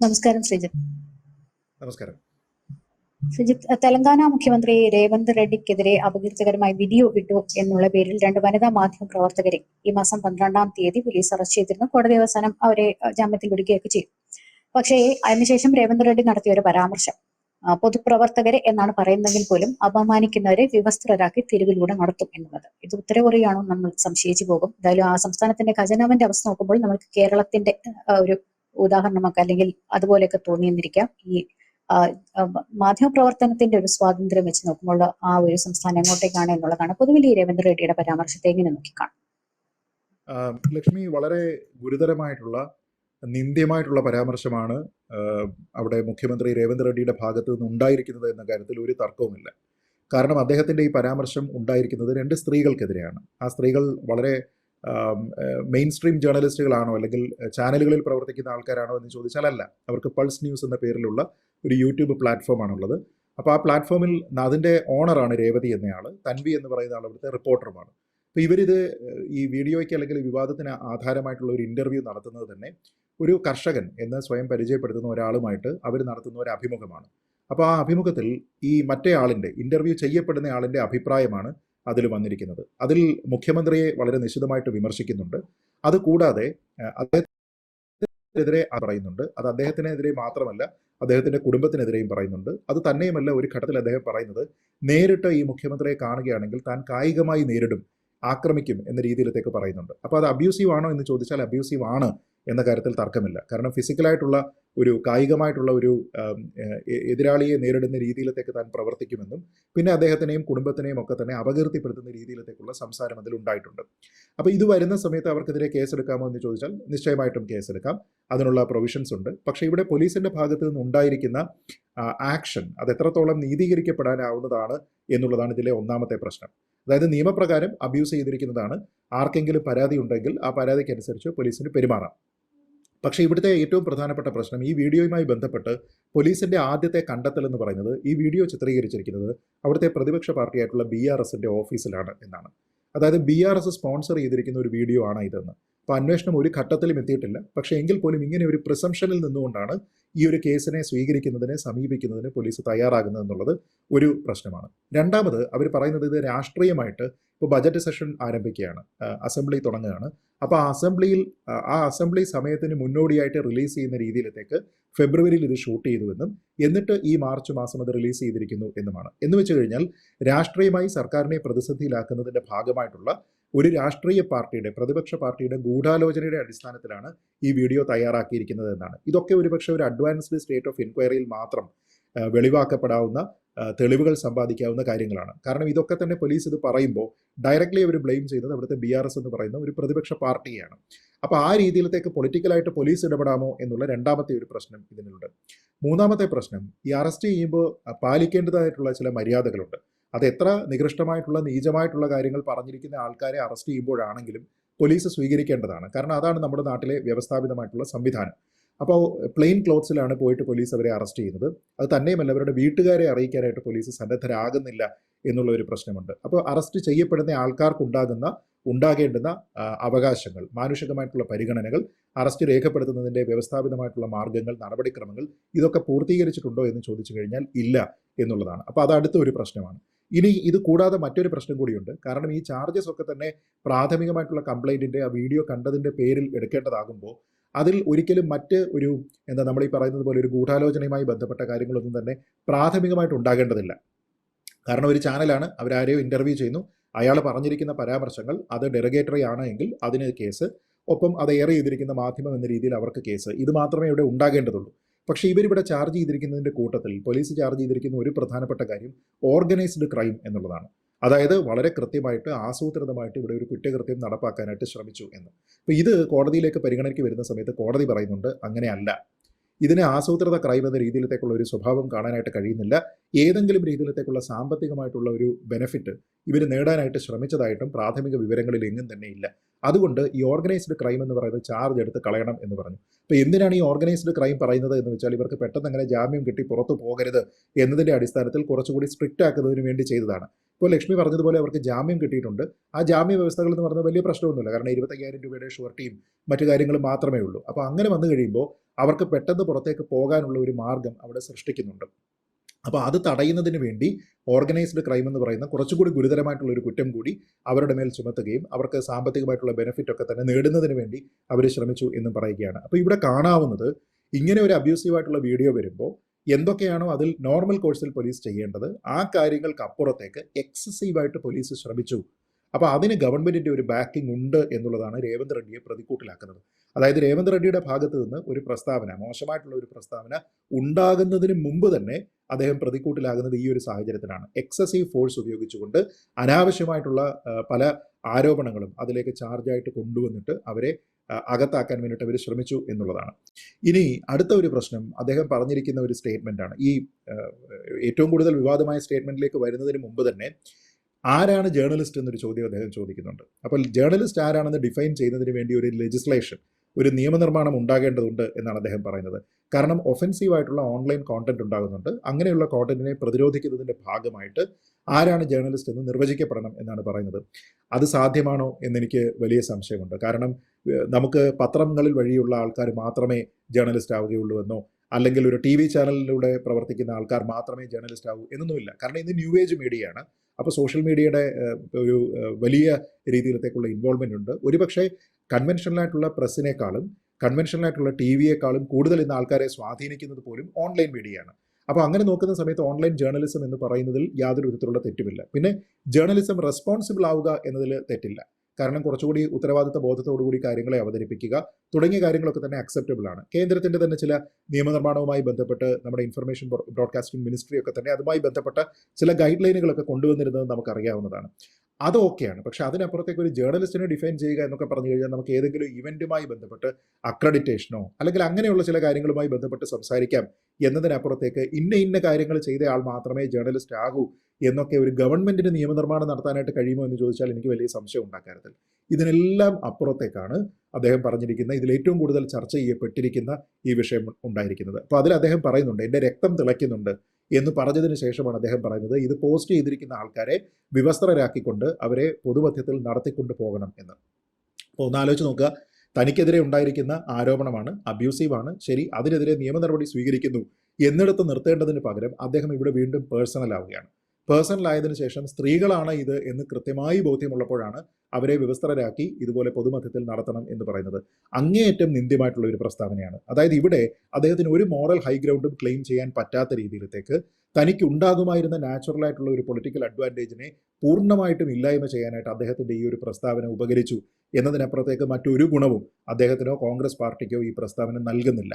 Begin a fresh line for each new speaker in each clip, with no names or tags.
നമസ്കാരം ശ്രീജിത്ത്.
നമസ്കാരം.
ശ്രീജിത്ത് തെലങ്കാന മുഖ്യമന്ത്രി രേവന്ത് റെഡ്ഡിക്കെതിരെ അപകീർത്തികരമായി വീഡിയോ ഇട്ടു എന്നുള്ള പേരിൽ രണ്ട് വനിതാ മാധ്യമ പ്രവർത്തകരെ ഈ മാസം പന്ത്രണ്ടാം തീയതി പോലീസ് അറസ്റ്റ് ചെയ്തിരുന്നു. കോടതി അവസാനം അവരെ ജാമ്യത്തിൽ വിടുകയൊക്കെ ചെയ്തു. പക്ഷേ അതിനുശേഷം രേവന്ത് റെഡ്ഡി നടത്തിയ ഒരു പരാമർശം. പൊതുപ്രവർത്തകരെ എന്നാണ് പറയുന്നതെങ്കിൽ പോലും അപമാനിക്കുന്നവരെ വിവസ്ത്രരാക്കി തെരുവിലൂടെ നടത്തും എന്നുള്ളത്. ഇത് ഉത്തരകൊറിയാണോ നമ്മൾ സംശയിച്ചു പോകും. എന്തായാലും ആ സംസ്ഥാനത്തിന്റെ ഖജനാവിന്റെ അവസ്ഥ നോക്കുമ്പോൾ നമുക്ക് കേരളത്തിന്റെ ഒരു ഉദാഹരണമൊക്കെ അല്ലെങ്കിൽ അതുപോലെയൊക്കെ തോന്നിയെന്നിരിക്കാം. ഈ മാധ്യമ പ്രവർത്തനത്തിന്റെ മാധ്യമപ്രവർത്തനത്തിന്റെ ഒരു സ്വാതന്ത്ര്യം വെച്ച് നോക്കുമ്പോൾ ആ ഒരു സംസ്ഥാനം എങ്ങോട്ടേക്കാണ് എന്നുള്ളതാണ് പൊതുവിൽ ഈ രവീന്ദ്ര റെഡ്ഡിയുടെ പരാമർശത്തെ എങ്ങനെ നോക്കിക്കാണും?
ലക്ഷ്മി വളരെ ഗുരുതരമായിട്ടുള്ള നിന്ദ്യമായിട്ടുള്ള പരാമർശമാണ് അവിടെ മുഖ്യമന്ത്രി രേവന്ത് റെഡ്ഡിയുടെ ഭാഗത്ത് നിന്ന് ഉണ്ടായിരിക്കുന്നത് എന്ന കാര്യത്തിൽ ഒരു തർക്കവുമില്ല. കാരണം അദ്ദേഹത്തിന്റെ ഈ പരാമർശം ഉണ്ടായിരിക്കുന്നത് രണ്ട് സ്ത്രീകൾക്കെതിരെയാണ്. ആ സ്ത്രീകൾ വളരെ മെയിൻ സ്ട്രീം ജേർണലിസ്റ്റുകളാണോ അല്ലെങ്കിൽ ചാനലുകളിൽ പ്രവർത്തിക്കുന്ന ആൾക്കാരാണോ എന്ന് ചോദിച്ചാൽ അല്ല അവർക്ക് പൾസ് ന്യൂസ് എന്ന പേരിലുള്ള ഒരു യൂട്യൂബ് പ്ലാറ്റ്ഫോമാണുള്ളത് അപ്പോൾ ആ പ്ലാറ്റ്ഫോമിൽ അതിന്റെ ഓണറാണ് രേവതി എന്നയാൾ തൻവി എന്ന് പറയുന്ന ആൾ അവിടുത്തെ റിപ്പോർട്ടറുമാണ് അപ്പോൾ ഇവരിത് ഈ വീഡിയോയ്ക്ക് അല്ലെങ്കിൽ വിവാദത്തിന് ആധാരമായിട്ടുള്ള ഒരു ഇന്റർവ്യൂ നടത്തുന്നത് തന്നെ ഒരു കർഷകൻ എന്ന് സ്വയം പരിചയപ്പെടുത്തുന്ന ഒരാളുമായിട്ട് അവർ നടത്തുന്ന ഒരു അഭിമുഖമാണ്. അപ്പോൾ ആ അഭിമുഖത്തിൽ ഈ മറ്റേ ആളിന്റെ ഇന്റർവ്യൂ ചെയ്യപ്പെടുന്ന ആളിന്റെ അഭിപ്രായമാണ് അതിൽ വന്നിരിക്കുന്നത്. അതിൽ മുഖ്യമന്ത്രിയെ വളരെ നിശിതമായിട്ട് വിമർശിക്കുന്നുണ്ട്. അതുകൂടാതെ കൂടാതെ അദ്ദേഹത്തിനെതിരെ പറയുന്നുണ്ട്. അത് അദ്ദേഹത്തിനെതിരെ മാത്രമല്ല അദ്ദേഹത്തിന്റെ കുടുംബത്തിനെതിരെയും പറയുന്നുണ്ട്. അത് തന്നെയുമല്ല ഒരു ഘട്ടത്തിൽ അദ്ദേഹം പറയുന്നത് നേരിട്ട് ഈ മുഖ്യമന്ത്രിയെ കാണുകയാണെങ്കിൽ താൻ കായികമായി നേരിടും ആക്രമിക്കും എന്ന രീതിയിലത്തേക്ക് പറയുന്നുണ്ട്. അപ്പോൾ അത് അബ്യൂസീവ് ആണോ എന്ന് ചോദിച്ചാൽ അബ്യൂസീവ് ആണ് എന്ന കാര്യത്തിൽ തർക്കമില്ല. കാരണം ഫിസിക്കലായിട്ടുള്ള ഒരു കായികമായിട്ടുള്ള ഒരു എതിരാളിയെ നേരിടുന്ന രീതിയിലത്തേക്ക് താൻ പ്രവർത്തിക്കുമെന്നും പിന്നെ അദ്ദേഹത്തിനെയും കുടുംബത്തിനെയും ഒക്കെ തന്നെ അപകീർത്തിപ്പെടുത്തുന്ന രീതിയിലത്തേക്കുള്ള സംസാരം അതിൽ ഉണ്ടായിട്ടുണ്ട്. അപ്പോൾ ഇത് വരുന്ന സമയത്ത് അവർക്കെതിരെ കേസെടുക്കാമോ എന്ന് ചോദിച്ചാൽ നിശ്ചയമായിട്ടും കേസെടുക്കാം. അതിനുള്ള പ്രൊവിഷൻസ് ഉണ്ട്. പക്ഷേ ഇവിടെ പോലീസിന്റെ ഭാഗത്ത് നിന്ന് ഉണ്ടായിരിക്കുന്ന ആക്ഷൻ അത് എത്രത്തോളം നീതീകരിക്കപ്പെടാനാവുന്നതാണ് എന്നുള്ളതാണ് ഇതിലെ ഒന്നാമത്തെ പ്രശ്നം. അതായത് നിയമപ്രകാരം അബ്യൂസ് ചെയ്തിരിക്കുന്നതാണ്. ആർക്കെങ്കിലും പരാതി ഉണ്ടെങ്കിൽ ആ പരാതിക്കനുസരിച്ച് പോലീസിന് പെരുമാറാം. പക്ഷേ ഇവിടുത്തെ ഏറ്റവും പ്രധാനപ്പെട്ട പ്രശ്നം ഈ വീഡിയോയുമായി ബന്ധപ്പെട്ട് പോലീസിന്റെ ആദ്യത്തെ കണ്ടെത്തൽ എന്ന് പറയുന്നത് ഈ വീഡിയോ ചിത്രീകരിച്ചിരിക്കുന്നത് അവിടുത്തെ പ്രതിപക്ഷ പാർട്ടിയായിട്ടുള്ള ബി ആർ എസിന്റെ ഓഫീസിലാണ് എന്നാണ്. അതായത് ബി ആർ എസ് സ്പോൺസർ ചെയ്തിരിക്കുന്ന ഒരു വീഡിയോ ആണ് ഇതെന്ന്. അപ്പോൾ അന്വേഷണം ഒരു ഘട്ടത്തിലും എത്തിയിട്ടില്ല. പക്ഷേ എങ്കിൽ പോലും ഇങ്ങനെ ഒരു പ്രിസംഷനിൽ നിന്നുകൊണ്ടാണ് ഈ ഒരു കേസിനെ സ്വീകരിക്കുന്നതിന് സമീപിക്കുന്നതിന് പോലീസ് തയ്യാറാകുന്നത് എന്നുള്ളത് ഒരു പ്രശ്നമാണ്. രണ്ടാമത് അവർ പറയുന്നത് ഇത് രാഷ്ട്രീയമായിട്ട് ഇപ്പോൾ ബജറ്റ് സെഷൻ ആരംഭിക്കുകയാണ്. അസംബ്ലി തുടങ്ങുകയാണ്. അപ്പോൾ ആ അസംബ്ലിയിൽ ആ, അസംബ്ലി സമയത്തിന് മുന്നോടിയായിട്ട് റിലീസ് ചെയ്യുന്ന രീതിയിലത്തേക്ക് ഫെബ്രുവരിയിൽ ഇത് ഷൂട്ട് ചെയ്തുവെന്നും എന്നിട്ട് ഈ മാർച്ച് മാസം അത് റിലീസ് ചെയ്തിരിക്കുന്നു എന്നുമാണ്. എന്ന് വെച്ച് കഴിഞ്ഞാൽ രാഷ്ട്രീയമായി സർക്കാരിനെ പ്രതിസന്ധിയിലാക്കുന്നതിന്റെ ഭാഗമായിട്ടുള്ള ഒരു രാഷ്ട്രീയ പാർട്ടിയുടെ പ്രതിപക്ഷ പാർട്ടിയുടെ ഗൂഢാലോചനയുടെ അടിസ്ഥാനത്തിലാണ് ഈ വീഡിയോ തയ്യാറാക്കിയിരിക്കുന്നത് എന്നാണ്. ഇതൊക്കെ ഒരുപക്ഷെ ഒരു അഡ്വാൻസ്ഡ് സ്റ്റേറ്റ് ഓഫ് എൻക്വയറിയിൽ മാത്രം വെളിവാക്കപ്പെടാവുന്ന തെളിവുകൾ സമ്പാദിക്കാവുന്ന കാര്യങ്ങളാണ്. കാരണം ഇതൊക്കെ തന്നെ പോലീസ് ഇത് പറയുമ്പോൾ ഡയറക്റ്റ്ലി അവർ ബ്ലെയിം ചെയ്യുന്നത് അവിടുത്തെ ബി ആർ എസ് എന്ന് പറയുന്ന ഒരു പ്രതിപക്ഷ പാർട്ടിയാണ്. അപ്പോൾ ആ രീതിയിലത്തേക്ക് പൊളിറ്റിക്കലായിട്ട് പോലീസ് ഇടപെടാമോ എന്നുള്ള രണ്ടാമത്തെ ഒരു പ്രശ്നം ഇതിനുണ്ട്. മൂന്നാമത്തെ പ്രശ്നം ഈ അറസ്റ്റ് ചെയ്യുമ്പോൾ പാലിക്കേണ്ടതായിട്ടുള്ള ചില മര്യാദകളുണ്ട്. അത് എത്ര നികൃഷ്ടമായിട്ടുള്ള നീചമായിട്ടുള്ള കാര്യങ്ങൾ പറഞ്ഞിരിക്കുന്ന ആൾക്കാരെ അറസ്റ്റ് ചെയ്യുമ്പോഴാണെങ്കിലും പോലീസ് സ്വീകരിക്കേണ്ടതാണ്. കാരണം അതാണ് നമ്മുടെ നാട്ടിലെ വ്യവസ്ഥാപിതമായിട്ടുള്ള സംവിധാനം. അപ്പോൾ പ്ലെയിൻ ക്ലോത്ത്സിലാണ് പോയിട്ട് പോലീസ് അവരെ അറസ്റ്റ് ചെയ്യുന്നത്. അത് തന്നെയുമല്ല അവരുടെ വീട്ടുകാരെ അറിയിക്കാനായിട്ട് പോലീസ് സന്നദ്ധരാകുന്നില്ല എന്നുള്ള ഒരു പ്രശ്നമുണ്ട്. അപ്പോൾ അറസ്റ്റ് ചെയ്യപ്പെടുന്ന ആൾക്കാർക്കുണ്ടാകുന്ന ഉണ്ടാകേണ്ടുന്ന അവകാശങ്ങൾ മാനുഷികമായിട്ടുള്ള പരിഗണനകൾ അറസ്റ്റ് രേഖപ്പെടുത്തുന്നതിന്റെ വ്യവസ്ഥാപിതമായിട്ടുള്ള മാർഗങ്ങൾ നടപടിക്രമങ്ങൾ ഇതൊക്കെ പൂർത്തീകരിച്ചിട്ടുണ്ടോ എന്ന് ചോദിച്ചു കഴിഞ്ഞാൽ ഇല്ല എന്നുള്ളതാണ്. അപ്പോൾ അത് അടുത്ത ഒരു പ്രശ്നമാണ്. ഇനി ഇത് കൂടാതെ മറ്റൊരു പ്രശ്നം കൂടിയുണ്ട്. കാരണം ഈ ചാർജസ് ഒക്കെ തന്നെ പ്രാഥമികമായിട്ടുള്ള കംപ്ലൈന്റിന്റെ ആ വീഡിയോ കണ്ടതിന്റെ പേരിൽ എടുക്കേണ്ടതാകുമ്പോൾ അതിൽ ഒരിക്കലും മറ്റ് ഒരു എന്താ നമ്മൾ ഈ പറയുന്നത് പോലെ ഒരു ഗൂഢാലോചനയുമായി ബന്ധപ്പെട്ട കാര്യങ്ങളൊന്നും തന്നെ പ്രാഥമികമായിട്ട് ഉണ്ടാകേണ്ടതില്ല. കാരണം ഒരു ചാനലാണ് അവരാരെയോ ഇന്റർവ്യൂ ചെയ്യുന്നു. അയാൾ പറഞ്ഞിരിക്കുന്ന പരാമർശങ്ങൾ അത് ഡെറഗേറ്ററി ആണ് എങ്കിൽ അതിന് കേസ് ഒപ്പം അത് എയർ ചെയ്തിരിക്കുന്ന മാധ്യമം എന്ന രീതിയിൽ അവർക്ക് കേസ് ഇത് മാത്രമേ ഇവിടെ ഉണ്ടാകേണ്ടതുള്ളൂ. പക്ഷേ ഇവരിവിടെ ചാർജ് ചെയ്തിരിക്കുന്നതിന്റെ കൂട്ടത്തിൽ പോലീസ് ചാർജ് ചെയ്തിരിക്കുന്ന ഒരു പ്രധാനപ്പെട്ട കാര്യം ഓർഗനൈസ്ഡ് ക്രൈം എന്നുള്ളതാണ്. അതായത് വളരെ കൃത്യമായിട്ട് ആസൂത്രിതമായിട്ട് ഇവിടെ ഒരു കുറ്റകൃത്യം നടപ്പാക്കാനായിട്ട് ശ്രമിച്ചു എന്ന്. അപ്പോൾ ഇത് കോടതിയിലേക്ക് പരിഗണനയ്ക്ക് വരുന്ന സമയത്ത് കോടതി പറയുന്നുണ്ട് അങ്ങനെയല്ല. ഇതിനെ ആസൂത്രിത ക്രൈം എന്ന രീതിയിലത്തേക്കുള്ള ഒരു സ്വഭാവം കാണാനായിട്ട് കഴിയുന്നില്ല. ഏതെങ്കിലും രീതിയിലത്തേക്കുള്ള സാമ്പത്തികമായിട്ടുള്ള ഒരു ബെനഫിറ്റ് ഇവർ നേടാനായിട്ട് ശ്രമിച്ചതായിട്ടും പ്രാഥമിക വിവരങ്ങളിൽ എങ്ങും തന്നെ ഇല്ല. അതുകൊണ്ട് ഈ ഓർഗനൈസ്ഡ് ക്രൈം എന്ന് പറയുന്നത് ചാർജ് എടുത്ത് കളയണം എന്ന് പറഞ്ഞു. അപ്പോൾ എന്തിനാണ് ഈ ഓർഗനൈസ്ഡ് ക്രൈം പറയുന്നത് എന്ന് വെച്ചാൽ ഇവർക്ക് പെട്ടെന്ന് അങ്ങനെ ജാമ്യം കിട്ടി പുറത്തു പോകരുത് എന്നതിന്റെ അടിസ്ഥാനത്തിൽ കുറച്ചുകൂടി സ്ട്രിക്റ്റ് ആക്കുന്നതിന് വേണ്ടി ചെയ്തതാണ്. ഇപ്പോൾ ലക്ഷ്മി പറഞ്ഞതുപോലെ അവർക്ക് ജാമ്യം കിട്ടിയിട്ടുണ്ട്. ആ ജാമ്യ വ്യവസ്ഥകൾ എന്ന് പറഞ്ഞാൽ വലിയ പ്രശ്നമൊന്നുമില്ല. കാരണം ഇരുപത്തയ്യായിരം രൂപയുടെ ഷുവർട്ടിയും മറ്റു കാര്യങ്ങളും മാത്രമേ ഉള്ളൂ. അപ്പോൾ അങ്ങനെ വന്നു കഴിയുമ്പോൾ അവർക്ക് പെട്ടെന്ന് പുറത്തേക്ക് പോകാനുള്ള ഒരു മാർഗം അവിടെ സൃഷ്ടിക്കുന്നുണ്ട്. അപ്പോൾ അത് തടയുന്നതിന് വേണ്ടി ഓർഗനൈസ്ഡ് ക്രൈം എന്ന് പറയുന്ന കുറച്ചുകൂടി ഗുരുതരമായിട്ടുള്ള ഒരു കുറ്റം കൂടി അവരുടെ മേൽ ചുമത്തുകയും അവർക്ക് സാമ്പത്തികമായിട്ടുള്ള ബെനിഫിറ്റ് ഒക്കെ തന്നെ നേടുന്നതിന് വേണ്ടി അവർ ശ്രമിച്ചു എന്നും പറയുകയാണ്. അപ്പോൾ ഇവിടെ കാണാവുന്നത് ഇങ്ങനെ ഒരു അബ്യൂസീവായിട്ടുള്ള വീഡിയോ വരുമ്പോൾ എന്തൊക്കെയാണോ അതിൽ നോർമൽ കോഴ്സിൽ പോലീസ് ചെയ്യേണ്ടത് ആ കാര്യങ്ങൾക്ക് അപ്പുറത്തേക്ക് എക്സസീവായിട്ട് പോലീസ് ശ്രമിച്ചു. അപ്പോൾ അതിന് ഗവൺമെന്റിന്റെ ഒരു ബാക്കിംഗ് ഉണ്ട് എന്നുള്ളതാണ് രേവന്ത് റെഡ്ഡിയെ പ്രതിക്കൂട്ടിലാക്കുന്നത്. അതായത് രേവന്ത് റെഡ്ഡിയുടെ ഭാഗത്ത് നിന്ന് ഒരു പ്രസ്താവന മോശമായിട്ടുള്ള ഒരു പ്രസ്താവന ഉണ്ടാകുന്നതിന് മുമ്പ് തന്നെ അദ്ദേഹം പ്രതിക്കൂട്ടിലാകുന്നത് ഈ ഒരു സാഹചര്യത്തിലാണ്. എക്സസീവ് ഫോഴ്സ് ഉപയോഗിച്ചുകൊണ്ട് അനാവശ്യമായിട്ടുള്ള പല ആരോപണങ്ങളും അതിലേക്ക് ചാർജായിട്ട് കൊണ്ടുവന്നിട്ട് അവരെ അകത്താക്കാൻ വേണ്ടിയിട്ട് അവർ ശ്രമിച്ചു എന്നുള്ളതാണ്. ഇനി അടുത്ത ഒരു പ്രശ്നം അദ്ദേഹം പറഞ്ഞിരിക്കുന്ന ഒരു സ്റ്റേറ്റ്മെന്റ് ആണ്. ഈ ഏറ്റവും കൂടുതൽ വിവാദമായ സ്റ്റേറ്റ്മെന്റിലേക്ക് വരുന്നതിന് മുമ്പ് തന്നെ ആരാണ് ജേർണലിസ്റ്റ് എന്നൊരു ചോദ്യം അദ്ദേഹം ചോദിക്കുന്നുണ്ട്. അപ്പോൾ ജേർണലിസ്റ്റ് ആരാണെന്ന് ഡിഫൈൻ ചെയ്യുന്നതിന് വേണ്ടി ഒരു ലെജിസ്ലേഷൻ ഒരു നിയമനിർമ്മാണം ഉണ്ടാകേണ്ടതുണ്ട് എന്നാണ് അദ്ദേഹം പറയുന്നത്. കാരണം ഒഫൻസീവ് ആയിട്ടുള്ള ഓൺലൈൻ കോണ്ടന്റ് ഉണ്ടാകുന്നുണ്ട്. അങ്ങനെയുള്ള കോണ്ടന്റിനെ പ്രതിരോധിക്കുന്നതിന്റെ ഭാഗമായിട്ട് ആരാണ് ജേർണലിസ്റ്റ് എന്ന് നിർവചിക്കപ്പെടണം എന്നാണ് പറയുന്നത്. അത് സാധ്യമാണോ എന്നെനിക്ക് വലിയ സംശയമുണ്ട്. കാരണം നമുക്ക് പത്രങ്ങളിൽ വഴിയുള്ള ആൾക്കാർ മാത്രമേ ജേർണലിസ്റ്റ് ആവുകയുള്ളൂ എന്നോ അല്ലെങ്കിൽ ഒരു ടി വി ചാനലിലൂടെ പ്രവർത്തിക്കുന്ന ആൾക്കാർ മാത്രമേ ജേർണലിസ്റ്റ് ആവൂ എന്നൊന്നുമില്ല. കാരണം ഇത് ന്യൂ ഏജ് മീഡിയയാണ് അപ്പോൾ സോഷ്യൽ മീഡിയയുടെ ഒരു വലിയ രീതിയിലത്തേക്കുള്ള ഇൻവോൾവ്മെന്റ് ഉണ്ട്. ഒരുപക്ഷെ കൺവെൻഷനലായിട്ടുള്ള പ്രസ്സിനേക്കാളും കൺവെൻഷനലായിട്ടുള്ള ടി വിയേക്കാളും കൂടുതൽ ഇന്ന് ആൾക്കാരെ സ്വാധീനിക്കുന്നത് പോലും ഓൺലൈൻ മീഡിയയാണ്. അപ്പോൾ അങ്ങനെ നോക്കുന്ന സമയത്ത് ഓൺലൈൻ ജേർണലിസം എന്ന് പറയുന്നതിൽ യാതൊരു വിധത്തിലുള്ള തെറ്റുമില്ല. പിന്നെ ജേർണലിസം റെസ്പോൺസിബിൾ ആവുക എന്നതിൽ തെറ്റില്ല. കാരണം കുറച്ചുകൂടി ഉത്തരവാദിത്ത ബോധത്തോടുകൂടി കാര്യങ്ങളെ അവതരിപ്പിക്കുക തുടങ്ങിയ കാര്യങ്ങളൊക്കെ തന്നെ അക്സെപ്റ്റബിൾ ആണ്. കേന്ദ്രത്തിന്റെ തന്നെ ചില നിയമനിർമ്മാണവുമായി ബന്ധപ്പെട്ട് നമ്മുടെ ഇൻഫർമേഷൻ ബ്രോഡ്കാസ്റ്റിംഗ് മിനിസ്ട്രി ഒക്കെ തന്നെ അതുമായി ബന്ധപ്പെട്ട ചില ഗൈഡ് ലൈനുകളൊക്കെ കൊണ്ടുവന്നിരുന്നത് നമുക്കറിയാവുന്നതാണ്. അത് ഓക്കെയാണ്. പക്ഷെ അതിനപ്പുറത്തേക്ക് ഒരു ജേർണലിസ്റ്റിനെ ഡിഫൈൻ ചെയ്യുക എന്നൊക്കെ പറഞ്ഞു കഴിഞ്ഞാൽ നമുക്ക് ഏതെങ്കിലും ഇവന്റുമായി ബന്ധപ്പെട്ട് അക്രഡിറ്റേഷനോ അല്ലെങ്കിൽ അങ്ങനെയുള്ള ചില കാര്യങ്ങളുമായി ബന്ധപ്പെട്ട് സംസാരിക്കാം എന്നതിനപ്പുറത്തേക്ക് ഇന്ന ഇന്ന കാര്യങ്ങൾ ചെയ്ത ആൾ മാത്രമേ ജേർണലിസ്റ്റ് ആകൂ എന്നൊക്കെ ഒരു ഗവൺമെന്റിന് നിയമനിർമ്മാണം നടത്താനായിട്ട് കഴിയുമോ എന്ന് ചോദിച്ചാൽ എനിക്ക് വലിയ സംശയം ഉണ്ടാക്കാരത്തിൽ ഇതിനെല്ലാം അപ്പുറത്തേക്കാണ് അദ്ദേഹം പറഞ്ഞിരിക്കുന്ന ഇതിൽ ഏറ്റവും കൂടുതൽ ചർച്ച ചെയ്യപ്പെട്ടിരിക്കുന്ന ഈ വിഷയം ഉണ്ടായിരിക്കുന്നത്. അപ്പോൾ അതിൽ അദ്ദേഹം പറയുന്നുണ്ട് എന്റെ രക്തം തിളയ്ക്കുന്നുണ്ട്. എന്ന് പറഞ്ഞതിന് ശേഷമാണ് അദ്ദേഹം പറയുന്നത് ഇത് പോസ്റ്റ് ചെയ്തിരിക്കുന്ന ആൾക്കാരെ വിവസ്ത്രരാക്കിക്കൊണ്ട് അവരെ പൊതുമധ്യത്തിൽ നടത്തിക്കൊണ്ട് പോകണം എന്ന്. അപ്പോൾ ഒന്ന് ആലോചിച്ച് നോക്കുക തനിക്കെതിരെ ഉണ്ടായിരിക്കുന്ന ആരോപണമാണ് അബ്യൂസീവാണ് ശരി അതിനെതിരെ നിയമ നടപടി സ്വീകരിക്കുന്നു എന്നിടത്ത് നിർത്തേണ്ടതിന് പകരം അദ്ദേഹം ഇവിടെ വീണ്ടും പേഴ്സണൽ ആവുകയാണ്. പേഴ്സണൽ ആയതിനു ശേഷം സ്ത്രീകളാണ് ഇത് എന്ന് കൃത്യമായി ബോധ്യമുള്ളപ്പോഴാണ് അവരെ വിവസ്ത്രരാക്കി ഇതുപോലെ പൊതുമധ്യത്തിൽ നടത്തണം എന്ന് പറയുന്നത്. അങ്ങേയറ്റം നിന്ദ്യമായിട്ടുള്ള ഒരു പ്രസ്താവനയാണ്. അതായത് ഇവിടെ അദ്ദേഹത്തിന് ഒരു മോറൽ ഹൈഗ്രൗണ്ടും ക്ലെയിം ചെയ്യാൻ പറ്റാത്ത രീതിയിലത്തേക്ക് തനിക്ക് ഉണ്ടാകുമായിരുന്ന നാച്ചുറൽ ആയിട്ടുള്ള ഒരു പൊളിറ്റിക്കൽ അഡ്വാന്റേജിനെ പൂർണമായിട്ടും ഇല്ലായ്മ ചെയ്യാനായിട്ട് അദ്ദേഹത്തിന്റെ ഈ ഒരു പ്രസ്താവന ഉപകരിച്ചു എന്നതിനപ്പുറത്തേക്ക് മറ്റൊരു ഗുണവും അദ്ദേഹത്തിനോ കോൺഗ്രസ് പാർട്ടിക്കോ ഈ പ്രസ്താവന നൽകുന്നില്ല.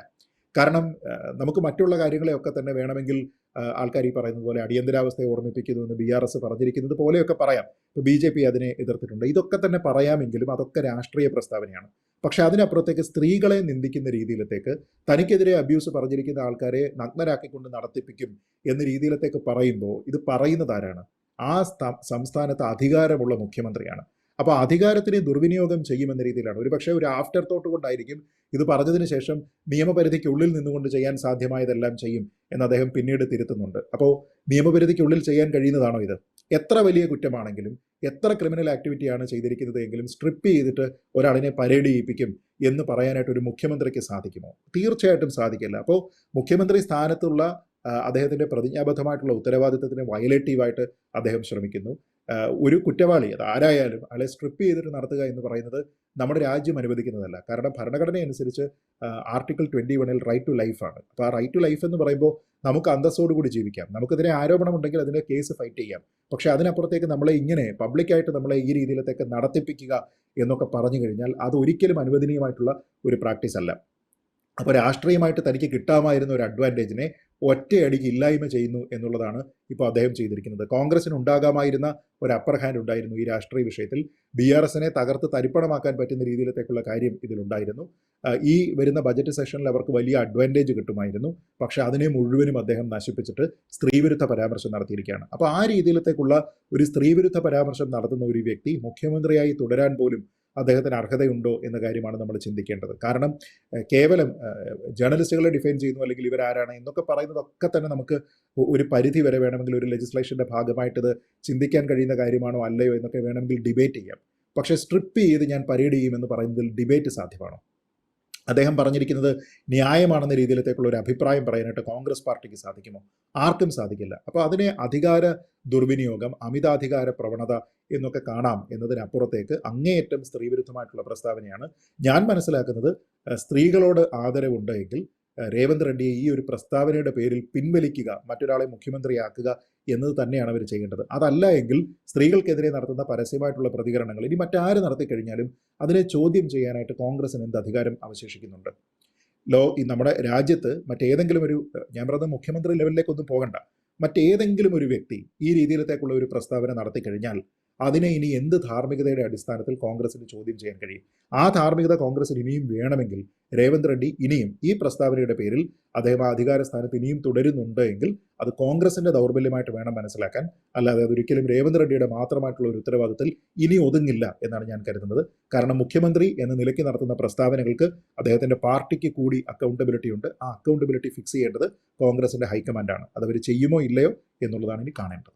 കാരണം നമുക്ക് മറ്റുള്ള കാര്യങ്ങളെയൊക്കെ തന്നെ വേണമെങ്കിൽ ആൾക്കാർ ഈ പറയുന്നത് പോലെ അടിയന്തരാവസ്ഥയെ ഓർമ്മിപ്പിക്കുന്നു എന്ന് ബി ആർ എസ് പറഞ്ഞിരിക്കുന്നത് പോലെയൊക്കെ പറയാം. ഇപ്പോൾ ബി ജെ പി അതിനെ എതിർത്തിട്ടുണ്ട്. ഇതൊക്കെ തന്നെ പറയാമെങ്കിലും അതൊക്കെ രാഷ്ട്രീയ പ്രസ്താവനയാണ്. പക്ഷേ അതിനപ്പുറത്തേക്ക് സ്ത്രീകളെ നിന്ദിക്കുന്ന രീതിയിലത്തേക്ക് തനിക്കെതിരെ അബ്യൂസ് പറഞ്ഞിരിക്കുന്ന ആൾക്കാരെ നഗ്നരാക്കിക്കൊണ്ട് നടത്തിപ്പിക്കും എന്ന രീതിയിലത്തേക്ക് പറയുമ്പോൾ ഇത് പറയുന്നത് ആരാണ്? ആ സ്ഥ- സംസ്ഥാനത്ത് അധികാരമുള്ള മുഖ്യമന്ത്രിയാണ്. അപ്പോൾ അധികാരത്തിന് ദുർവിനിയോഗം ചെയ്യുമെന്ന രീതിയിലാണ്. ഒരുപക്ഷെ ഒരു ആഫ്റ്റർ തോട്ട് കൊണ്ടായിരിക്കും ഇത് പറഞ്ഞതിന് ശേഷം നിയമപരിധിക്കുള്ളിൽ നിന്നുകൊണ്ട് ചെയ്യാൻ സാധ്യമായതെല്ലാം ചെയ്യും എന്ന് അദ്ദേഹം പിന്നീട് തിരുത്തുന്നുണ്ട്. അപ്പോൾ നിയമപരിധിക്കുള്ളിൽ ചെയ്യാൻ കഴിയുന്നതാണോ ഇത്? എത്ര വലിയ കുറ്റമാണെങ്കിലും എത്ര ക്രിമിനൽ ആക്ടിവിറ്റിയാണ് ചെയ്തിരിക്കുന്നത് എങ്കിലും സ്ട്രിപ്പ് ചെയ്തിട്ട് ഒരാളിനെ പരേഡ് ചെയ്യിപ്പിക്കും എന്ന് പറയാനായിട്ട് ഒരു മുഖ്യമന്ത്രിക്ക് സാധിക്കുമോ? തീർച്ചയായിട്ടും സാധിക്കില്ല. അപ്പോൾ മുഖ്യമന്ത്രി സ്ഥാനത്തുള്ള അദ്ദേഹത്തിന്റെ പ്രതിജ്ഞാബദ്ധമായിട്ടുള്ള ഉത്തരവാദിത്തത്തിന് വയലേറ്റീവായിട്ട് അദ്ദേഹം ശ്രമിക്കുന്നു. ഒരു കുറ്റവാളി അത് ആരായാലും അയാളെ സ്ട്രിപ്പ് ചെയ്തിട്ട് നടത്തുക എന്ന് പറയുന്നത് നമ്മുടെ രാജ്യം അനുവദിക്കുന്നതല്ല. കാരണം ഭരണഘടന അനുസരിച്ച് ആർട്ടിക്കിൾ ട്വന്റി വണിൽ റൈറ്റ് ടു ലൈഫാണ് അപ്പോൾ ആ റൈറ്റ് ടു ലൈഫ് എന്ന് പറയുമ്പോൾ നമുക്ക് അന്തസ്സോടുകൂടി ജീവിക്കാം. നമുക്കെതിരെ ആരോപണം ഉണ്ടെങ്കിൽ അതിന്റെ കേസ് ഫൈറ്റ് ചെയ്യാം. പക്ഷെ അതിനപ്പുറത്തേക്ക് നമ്മളെ ഇങ്ങനെ പബ്ലിക്കായിട്ട് നമ്മളെ ഈ രീതിയിലത്തേക്ക് നടത്തിപ്പിക്കുക എന്നൊക്കെ പറഞ്ഞു കഴിഞ്ഞാൽ അത് ഒരിക്കലും അനുവദനീയമായിട്ടുള്ള ഒരു പ്രാക്ടീസ് അല്ല. അപ്പോൾ രാഷ്ട്രീയമായിട്ട് തനിക്ക് കിട്ടാമായിരുന്ന ഒരു അഡ്വാന്റേജിനെ ഒറ്റയടിക്ക് ഇല്ലായ്മ ചെയ്യുന്നു എന്നുള്ളതാണ് ഇപ്പോൾ അദ്ദേഹം ചെയ്തിരിക്കുന്നത്. കോൺഗ്രസിന് ഉണ്ടാകാമായിരുന്ന ഒരു അപ്പർ ഹാൻഡ് ഉണ്ടായിരുന്നു ഈ രാഷ്ട്രീയ വിഷയത്തിൽ. ബി ആർ എസിനെ തകർത്ത് തരിപ്പണമാക്കാൻ പറ്റുന്ന രീതിയിലത്തേക്കുള്ള കാര്യം ഇതിലുണ്ടായിരുന്നു. ഈ വരുന്ന ബജറ്റ് സെഷനിൽ അവർക്ക് വലിയ അഡ്വാന്റേജ് കിട്ടുമായിരുന്നു. പക്ഷേ അതിനെ മുഴുവനും അദ്ദേഹം നശിപ്പിച്ചിട്ട് സ്ത്രീവിരുദ്ധ പരാമർശം നടത്തിയിരിക്കുകയാണ്. അപ്പോൾ ആ രീതിയിലത്തേക്കുള്ള ഒരു സ്ത്രീവിരുദ്ധ പരാമർശം നടത്തുന്ന ഒരു വ്യക്തി മുഖ്യമന്ത്രിയായി തുടരാൻ പോലും അദ്ദേഹത്തിന് അർഹതയുണ്ടോ എന്ന കാര്യമാണ് നമ്മൾ ചിന്തിക്കേണ്ടത്. കാരണം കേവലം ജേർണലിസ്റ്റുകളെ ഡിഫൈൻ ചെയ്യുന്നു അല്ലെങ്കിൽ ഇവരാരാണ് എന്നൊക്കെ പറയുന്നതൊക്കെ തന്നെ നമുക്ക് ഒരു പരിധി വരെ വേണമെങ്കിൽ ഒരു ലെജിസ്ലേഷന്റെ ഭാഗമായിട്ട് ഇത് ചിന്തിക്കാൻ കഴിയുന്ന കാര്യമാണോ അല്ലയോ എന്നൊക്കെ വേണമെങ്കിൽ ഡിബേറ്റ് ചെയ്യാം. പക്ഷേ സ്ട്രിപ്പ് ചെയ്ത് ഞാൻ പരേഡ് ചെയ്യുമെന്ന് പറയുന്നതിൽ ഡിബേറ്റ് സാധ്യമാണോ? അദ്ദേഹം പറഞ്ഞിരിക്കുന്നത് ന്യായമാണെന്ന രീതിയിലത്തേക്കുള്ള ഒരു അഭിപ്രായം പറയാനായിട്ട് കോൺഗ്രസ് പാർട്ടിക്ക് സാധിക്കുമോ? ആർക്കും സാധിക്കില്ല. അപ്പോൾ അതിനെ അധികാര ദുർവിനിയോഗം അമിതാധികാര പ്രവണത എന്നൊക്കെ കാണാം എന്നതിനപ്പുറത്തേക്ക് അങ്ങേയറ്റം സ്ത്രീവിരുദ്ധമായിട്ടുള്ള പ്രസ്താവനയാണ് ഞാൻ മനസ്സിലാക്കുന്നത്. സ്ത്രീകളോട് ആദരവുണ്ട് എങ്കിൽ ഏഹ്, രേവന്ത് റെഡ്ഡിയെ ഈ ഒരു പ്രസ്താവനയുടെ പേരിൽ പിൻവലിക്കുക മറ്റൊരാളെ മുഖ്യമന്ത്രിയാക്കുക എന്നത് തന്നെയാണ് അവർ ചെയ്യേണ്ടത്. അതല്ല എങ്കിൽ സ്ത്രീകൾക്കെതിരെ നടത്തുന്ന പരസ്യമായിട്ടുള്ള പ്രതികരണങ്ങൾ ഇനി മറ്റാര് നടത്തി കഴിഞ്ഞാലും അതിനെ ചോദ്യം ചെയ്യാനായിട്ട് കോൺഗ്രസിന് എന്ത് അധികാരം അവശേഷിക്കുന്നുണ്ട്? ലോ ഈ നമ്മുടെ രാജ്യത്ത് മറ്റേതെങ്കിലും ഒരു ഞാൻ പറയുന്നത് മുഖ്യമന്ത്രി ലെവലിലേക്കൊന്നും പോകണ്ട. മറ്റേതെങ്കിലും ഒരു വ്യക്തി ഈ രീതിയിലത്തേക്കുള്ള ഒരു പ്രസ്താവന നടത്തി കഴിഞ്ഞാൽ അതിനെ ഇനി എന്ത് ധാർമ്മികതയുടെ അടിസ്ഥാനത്തിൽ കോൺഗ്രസിന് ചോദ്യം ചെയ്യാൻ കഴിയും? ആ ധാർമ്മികത കോൺഗ്രസിന് ഇനിയും വേണമെങ്കിൽ രേവന്ത് റെഡ്ഡി ഇനിയും ഈ പ്രസ്താവനയുടെ പേരിൽ അദ്ദേഹം ആ അധികാര സ്ഥാനത്ത് ഇനിയും തുടരുന്നുണ്ട് എങ്കിൽ അത് കോൺഗ്രസിന്റെ ദൗർബല്യമായിട്ട് വേണം മനസ്സിലാക്കാൻ. അല്ലാതെ അതൊരിക്കലും രേവന്ത് റെഡ്ഡിയുടെ മാത്രമായിട്ടുള്ള ഒരു ഉത്തരവാദിത്തത്തിൽ ഇനി ഒതുങ്ങില്ല എന്നാണ് ഞാൻ കരുതുന്നത്. കാരണം മുഖ്യമന്ത്രി എന്ന നിലയ്ക്ക് നടത്തുന്ന പ്രസ്താവനകൾക്ക് അദ്ദേഹത്തിന്റെ പാർട്ടിക്ക് കൂടി അക്കൗണ്ടബിലിറ്റി ഉണ്ട്. ആ അക്കൗണ്ടബിലിറ്റി ഫിക്സ് ചെയ്യേണ്ടത് കോൺഗ്രസിന്റെ ഹൈക്കമാൻഡാണ്. അതവർ ചെയ്യുമോ ഇല്ലയോ എന്നുള്ളതാണ് ഇനി കാണേണ്ടത്.